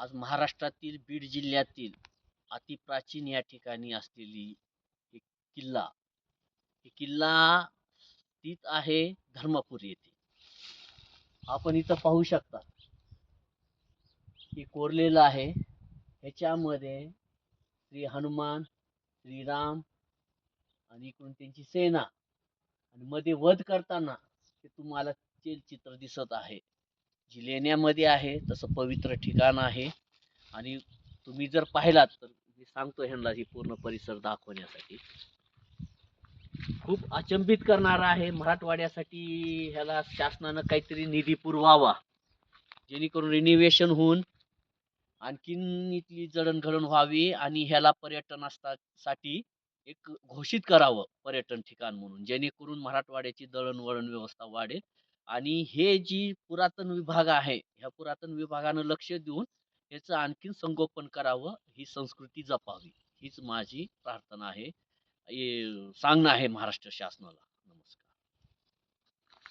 आज महाराष्ट्रातील बीड जिल्ह्यातील अतिप्राचीन या ठिकाणी असलेली एक किल्ला. हे किल्ला स्थित आहे धर्मपूर येथे. आपण इथं पाहू शकता. हे कोरलेलं आहे. ह्याच्यामध्ये श्री हनुमान श्रीराम आणि इकडून त्यांची सेना. आणि मध्ये वध करताना ते तुम्हाला ते चित्र दिसत आहे. जी लेण्यामध्ये आहे तसं पवित्र ठिकाण आहे. आणि तुम्ही जर पाहिलात तर मी सांगतो ह्यांना ही पूर्ण परिसर दाखवण्यासाठी. खूप अचंबित करणारा आहे. मराठवाड्यासाठी ह्याला शासनानं काहीतरी निधी पुरवावा. जेणेकरून रिनिवेशन होऊन आणखीन इथली जडणघडण व्हावी आणि ह्याला पर्यटनासाठी एक घोषित करावं पर्यटन ठिकाण म्हणून. जेणेकरून मराठवाड्याची दळणवळण व्यवस्था वाढेल. आणि हे जी पुरातन विभाग आहे ह्या पुरातन विभागानं लक्ष देऊन याचं आणखीन संगोपन करावं ही संस्कृती जपावी हीच माझी प्रार्थना आहे. सांगणं आहे महाराष्ट्र शासनाला.